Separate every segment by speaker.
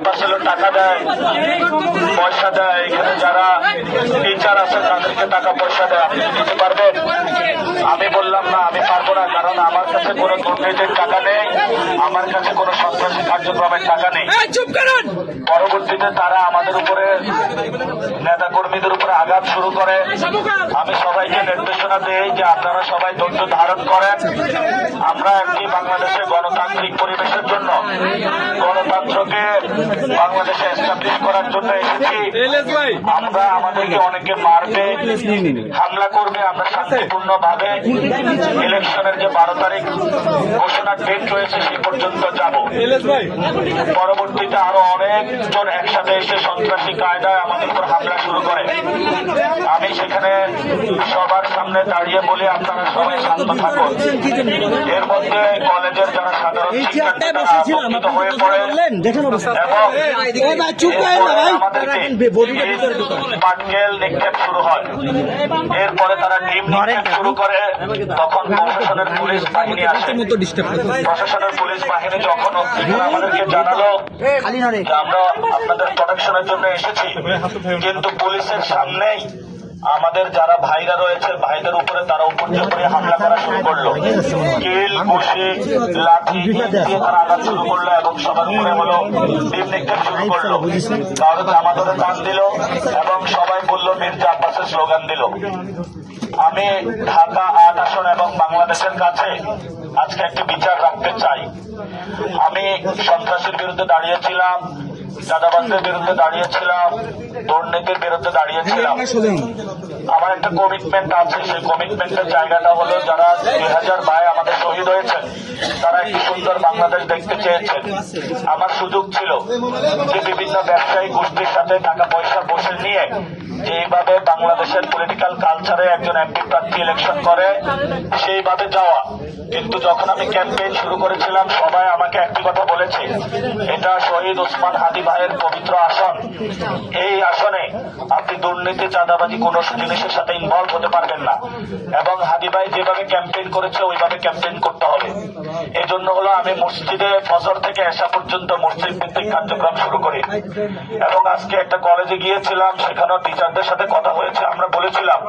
Speaker 1: আব্বাস হলো টাকা দেয় পয়সা দেয়। এখানে যারা টিচার আছে তাদেরকে টাকা পয়সা দেয়। আপনি দিতে পারবেন? আমি বললাম না আমি পারব না কারণ আমার কাছে কোনো দুর্নীতির টাকা নেই আমার কাছে কোনো সন্ত্রাসী কার্যক্রমের টাকা নেই। পরবর্তীতে তারা আমাদের উপরে নেতা কর্মীদের উপরে আঘাত শুরু করে। আমি সবাইকে নির্দেশনা দেই যে আপনারা সবাই ধৈর্য ধারণ করেন। আমরা একটি বাংলাদেশের গণতান্ত্রিক পরিবেশের জন্য গণতন্ত্রকে বাংলাদেশে এস্টাবলিশ করার জন্য এসেছি। আমরা আমাদেরকে অনেকে মারবে, হামলা করবে, আমরা শান্তিপূর্ণ ভাবে ইলেকশনের যে বারো তারিখ ঘোষণার ডেট রয়েছে সে পর্যন্ত যাব। পরবর্তীতে আরও অনেকজন একসাথে এসে সন্ত্রাসী কায়দায় আমাদের উপর হামলা শুরু করে। আমি সেখানে সবার সামনে দাঁড়িয়ে বলি আপনারা সবাই শান্ত থাকুন। এর মধ্যে কলেজের যারা সাধারণ শিক্ষার্থী তারা আতঙ্কিত হয়ে পড়ে পাটকেল নিক্ষেপ শুরু হয়। এরপরে তারা ডিম নিক্ষেপ শুরু করে তখন প্রশাসনের পুলিশ বাহিনী আসে। প্রশাসনের পুলিশ বাহিনী যখন আমাদেরকে জানালো আমরা আপনাদের প্রোটেকশনের জন্য এসেছি কিন্তু পুলিশের সামনেই আমাদের যারা ভাইরা রয়েছে, ভাইদের উপরে তারা উপর করে হামলা করা শুরু করল। কিল, ঘুষি, লাঠি দিয়ে তারা আঘাত শুরু করল এবং সবার উপরে হলো ডিম নিক্ষেপ শুরু করল। কারও আমাদের টান দিল এবং সবাই বলল, মির্জা আব্বাসের স্লোগান দিল। আমি ঢাকা আট আসন এবং বাংলাদেশের কাছে আজকে একটি বিচার রাখতে চাই। আমি সন্ত্রাসের বিরুদ্ধে দাঁড়িয়েছিলাম চাঁদাবাজদের বিরুদ্ধে দাঁড়িয়েছিলাম দুর্নীতির বিরুদ্ধে দাঁড়িয়েছিলাম। আমার একটা কমিটমেন্ট আছে সেই কমিটমেন্টের জায়গাটা হলো যারা দুই হাজার ভাই আমাদের শহীদ হয়েছেন তারা একটি সুন্দর বাংলাদেশ দেখতে চেয়েছেন। আমার সুযোগ ছিল যে বিভিন্ন ব্যবসায়ী গোষ্ঠীর সাথে টাকা পয়সা বসে নিয়ে যে এইভাবে বাংলাদেশের পলিটিক্যাল কালচারে একজন এমপি প্রার্থী ইলেকশন করে, সেইভাবে যাওয়া। কিন্তু যখন আমি ক্যাম্পেইন শুরু করেছিলাম, সবাই আমাকে একটি কথা বলেছে, এটা শহীদ ওসমান হাদি ভাইয়ের পবিত্র আসন। এই আসনে আপনি দুর্নীতি, চাঁদাবাজি, কোন জিনিসের সাথে ইনভলভ হতে পারবেন না। এবং হাদি ভাই যেভাবে ক্যাম্পেইন করেছে, ওইভাবে ক্যাম্পেইন করতে হবে। জন্য হলো আমি মসজিদে ফজর থেকে এসা পর্যন্ত মসজিদ ভিত্তিক কার্যক্রম শুরু করি। এবং আজকে একটা কলেজে গিয়েছিলাম, সেখানেও টিচারদের সাথে কথা হয়েছে। আমরা বলেছিলাম,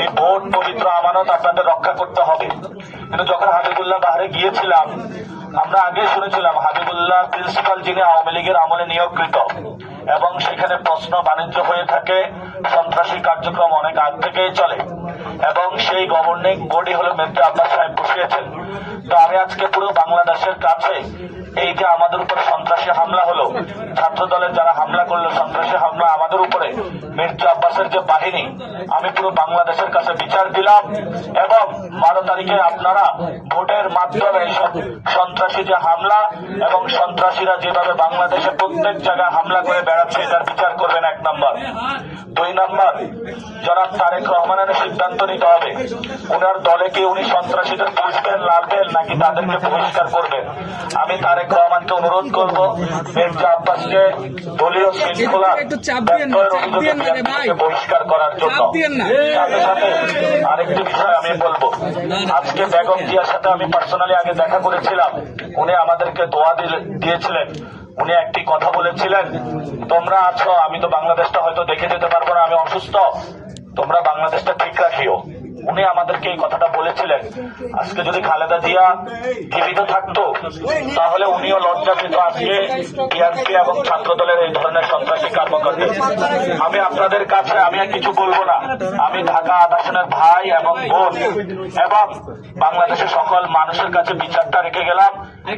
Speaker 1: এই ভোট পবিত্র আমানত আপনাদের রক্ষা করতে হবে। কিন্তু যখন হাবিবুল্লাহ বাহারে গিয়েছিলাম আমরা আগে শুনেছিলাম, হাবিবুল্লাহ প্রিন্সিপাল যিনি আওয়ামী লীগের আমলে নিয়োগকৃত এবং সেখানে প্রশ্ন বাণিজ্য হয়ে থাকে, সন্ত্রাসী কার্যক্রম অনেক আগ থেকেই চলে এবং সেই গভর্নিং বডি হলো মেজর আব্বাস সাহেব বসিয়েছেন। তো আমি আজকে পুরো বাংলাদেশের কাছে এই যে আমাদের উপরে সন্ত্রাসী হামলা হলো, ছাত্র দলের যারা হামলা করল, সন্ত্রাসী হামলা আমাদের উপরে, মির্জা আব্বাসের যে বাহিনী, আমি পুরো বাংলাদেশের কাছে বিচার দিলাম এবং বারো তারিখে আপনারা ভোটের মাধ্যমে সন্ত্রাসী যে হামলা এবং সন্ত্রাসীরা যেভাবে বাংলাদেশে প্রত্যেক জায়গায় হামলা করে বেড়াচ্ছে, এটার বিচার করবেন এক নম্বর। দুই নম্বর জনাব তারেক রহমানের সিদ্ধান্ত নিতে হবে ওনার দলে কি উনি সন্ত্রাসীদের পুষবেন লাভবেন, নাকি তাদেরকে বহিষ্কার করবেন? আমি তারেক রহমানকে করব। মির্জা আব্বাসকে দলীয় শৃঙ্খলা বহিষ্কার করার জন্য। সাথে সাথে আরেকটি বিষয় আমি বলব। আজকে বেগম জিয়ার সাথে আমি পার্সোনালি আগে দেখা করেছিলাম। উনি আমাদেরকে দোয়া দিয়েছিলেন। উনি একটি কথা বলেছিলেন তোমরা আছো আমি তো বাংলাদেশটা হয়তো দেখে যেতে পারব না আমি অসুস্থ। তোমরা বাংলাদেশটা ঠিক রাখিও। উনি আমাদেরকে এই কথাটা বলেছিলেন। আজকে যদি খালেদা জিয়া জীবিত থাকতো, তাহলে উনিও লজ্জা পেত আজকে বিএনপি এবং ছাত্র দলের এই ধরনের সন্ত্রাসী কর্মকাণ্ডে আমি আপনাদের কাছে, আমি আর কিছু বলব না। আমি ঢাকা আট আসনের ভাই এবং বোন এবং বাংলাদেশের সকল মানুষের কাছে বিচারটা রেখে গেলাম।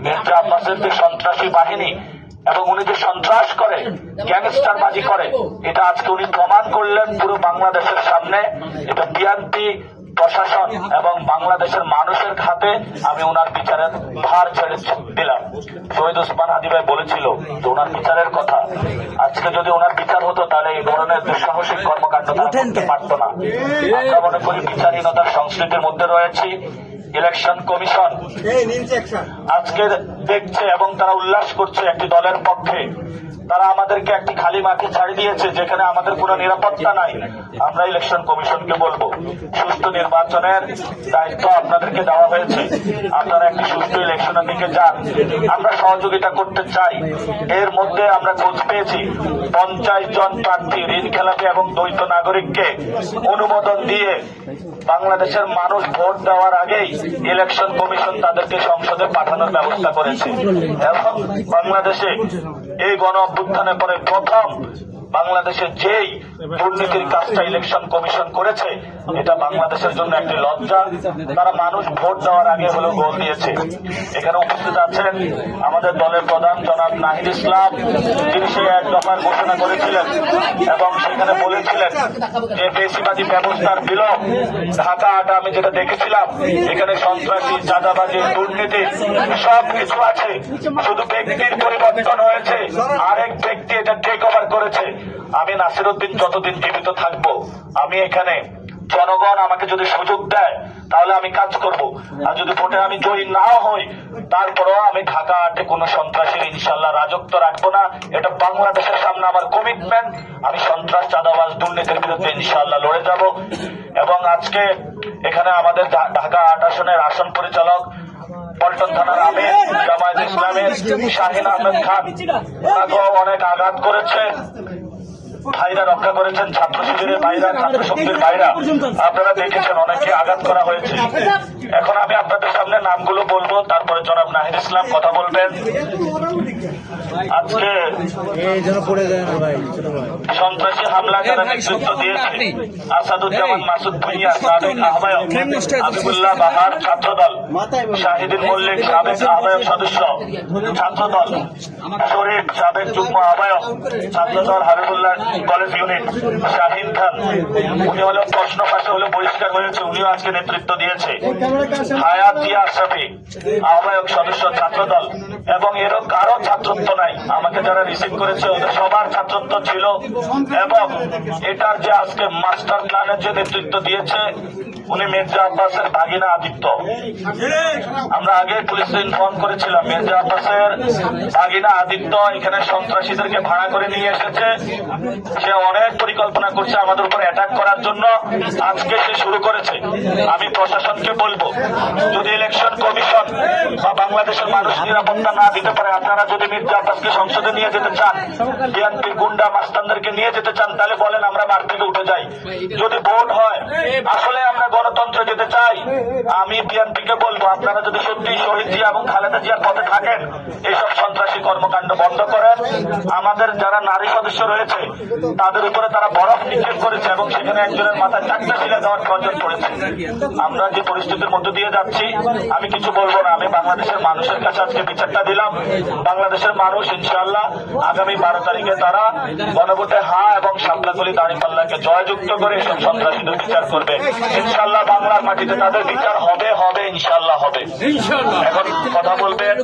Speaker 1: মির্জা আব্বাসের যে সন্ত্রাসী বাহিনী এবং উনি যে সন্ত্রাস করে গ্যাংস্টার বাজি করে, এটা আজকে উনি প্রমাণ করলেন পুরো বাংলাদেশের সামনে। এটা বিএনপি প্রশাসন এবং বাংলাদেশের মানুষের হাতে আমি ওনার বিচারের ভার ছেড়ে দিলাম। শহীদ ওসমান হাদি ভাই বলেছিল যে ওনার বিচারের কথা। আজকে যদি ওনার বিচার হতো তাহলে এই ধরনের দুঃসাহসিক কর্মকাণ্ড করতে পারতো না। আমরা মনে করি বিচারহীনতার সংস্কৃতির মধ্যে রয়েছি। ইলেকশন কমিশন আজকে দেখছে এবং তারা উল্লাস করছে একটি দলের পক্ষে। তারা আমাদেরকে একটি খালি মাঠে ছাড়ি দিয়েছে, যেখানে আমাদের কোনো নিরাপত্তা নাই। আমরা ইলেকশন কমিশনকে বলব সুস্থ নির্বাচনের দায়িত্ব আপনাদেরকে দেওয়া হয়েছে। আপনারা একটি সুষ্ঠু ইলেকশনের দিকে যান। আমরা সহযোগিতা করতে চাই। এর মধ্যে আমরা খোঁজ পেয়েছি, পঞ্চাশ জন প্রার্থী ঋণ খেলাপি এবং দ্বৈত নাগরিককে অনুমোদন দিয়ে বাংলাদেশের মানুষ ভোট দেওয়ার আগেই ইলেকশন কমিশন তাদেরকে সংসদে পাঠানোর ব্যবস্থা করেছে। এবং বাংলাদেশে এই গণ অভ্যুত্থানের পরে প্রথম বাংলাদেশে যেই দুর্নীতির কাজটা ইলেকশন কমিশন করেছে, এটা বাংলাদেশের জন্য একটি লজ্জা। তারা মানুষ ভোট দেওয়ার আগে হলো গোল দিয়েছে। এখানে উপস্থিত আছেন আমাদের দলের প্রধান জনাব নাহিদ ইসলাম তিনি সেই এক দফার ঘোষণা করেছিলেন এবং সেখানে বলেছিলেন যে বেশিবাদী ব্যবস্থার বিলোপ। ঢাকা আটা, আমি যেটা দেখেছিলাম, এখানে সন্ত্রাসী চাঁদাবাজি দুর্নীতি সব কিছু আছে। শুধু ব্যক্তির পরিবর্তন হয়েছে, আরেক ব্যক্তি এটা টেক ওভার করেছে। আমি নাসিরুদ্দিন যতদিন জীবিত থাকব, আমি এখানে জনগণ আমাকে যদি সুযোগ দেয়, তাহলে আমি কাজ করব। আর যদি ভোটে আমি জয়ী নাও হই, তারপরেও আমি ঢাকা আটে কোনো সন্ত্রাসীর ইনশাল্লাহ রাজত্ব রাখব না। এটা বাংলাদেশের সামনে আমার কমিটমেন্ট আমি সন্ত্রাস, চাঁদাবাজ, দুর্নীতির বিরুদ্ধে ইনশাল্লাহ লড়ে যাব। এবং আজকে এখানে আমাদের ঢাকা আট আসনের আসন পরিচালক পল্টন থানার আমির, জামায়াত ইসলামের শাহিন আহমেদ খান ওনাকেও অনেক আঘাত করেছে। ভাইরা রক্ষা করেছেন ছাত্র শিবিরের ভাইরা ছাত্র শক্তির ভাইরা। আপনারা দেখেছেন অনেকে আঘাত করা হয়েছে। এখন আমি আপনাদের সামনে নামগুলো বলব, তারপরে জনাব নাহিদ ইসলাম কথা বলবেন। আজকে
Speaker 2: এই যেন পড়ে যায় না ভাই ছোট ভাই।
Speaker 1: সন্ত্রাসী হামলা যারা নেতৃত্ব দিয়েছে আসাদুজ্জামান মাসুদ ভুইয়া সাবেক আহ্বায়ক আবিবুল্লাহ বাহার ছাত্রদল শাহিদুল মল্লিক সাবেক আহ্বায়ক সদস্য ছাত্রদল শরীফ সাবেক যুগ্ম আহ্বায়ক ছাত্রদল হাবিবুল্লাহ কলেজ ইউনিট খান উনি প্রশ্ন ফাঁসে হলে বহিষ্কার হয়েছে উনিও আজকে নেতৃত্ব দিয়েছে। হায়াত জিয়া আশরাফি আহ্বায়ক সদস্য ছাত্রদল এবং এরও কারও ছাত্রত্ব নাই, আমাকে যারা রিসিভ করেছে, ওদের সবার ছাত্রত্ব ছিল। এবং এটার যে আজকে মাস্টার প্ল্যানের যে নেতৃত্ব দিয়েছে উনি মির্জা আব্বাসের ভাগিনা আদিত্য। আমরা আগে পুলিশে ইনফর্ম করেছিলাম, মির্জা আব্বাসের ভাগিনা আদিত্য এখানে সন্ত্রাসীদেরকে ভাড়া করে নিয়ে এসেছে। সে অনেক পরিকল্পনা করছে আমাদের উপর অ্যাটাক করার জন্য। আজকে সে শুরু করেছে। আমি প্রশাসনকে বলব, যদি ইলেকশন কমিশন বা বাংলাদেশের মানুষ নিরাপত্তা না দিতে পারে, আপনারা যদি মির্জা আব্বাসকে সংসদে নিয়ে যেতে চান, বিএনপির গুন্ডা মাস্তানদেরকে নিয়ে যেতে চান, তাহলে বলেন আমরা থেকে উঠে যাই। যদি ভোট হয়, আসলে আমরা গণতন্ত্রে যেতে চাই, আমি বিএনপিকে বলব, আপনারা যদি সত্যি শহীদ জিয়া এবং খালেদা জিয়ার পথে থাকেন, এইসব সন্ত্রাসী কর্মকাণ্ড বন্ধ করেন। আমাদের যারা নারী সদস্য রয়েছে, তাদের উপরে তারা বরফ নিক্ষেপ করেছে এবং সেখানে একজনের মাথায় চারটা শিলা দেওয়ার প্রয়োজন পড়েছে আমরা যে পরিস্থিতির মধ্যে দিয়ে যাচ্ছি, আমি কিছু বলব না। আমি বাংলাদেশের মানুষের কাছে আজকে বিচারটা দিলাম। বাংলাদেশের মানুষ, ইনশাআল্লাহ, আগামী বারো তারিখে তারা গণভোটে হা এবং সাপলাকলি দাঁড়িপাল্লাকে জয়যুক্ত করে এসব সন্ত্রাসীদের বিচার করবে। ইনশাআল্লাহ বাংলার মাটিতে তাদের বিচার হবে হবে ইনশাল্লাহ হবে। এখন কথা বলবেন।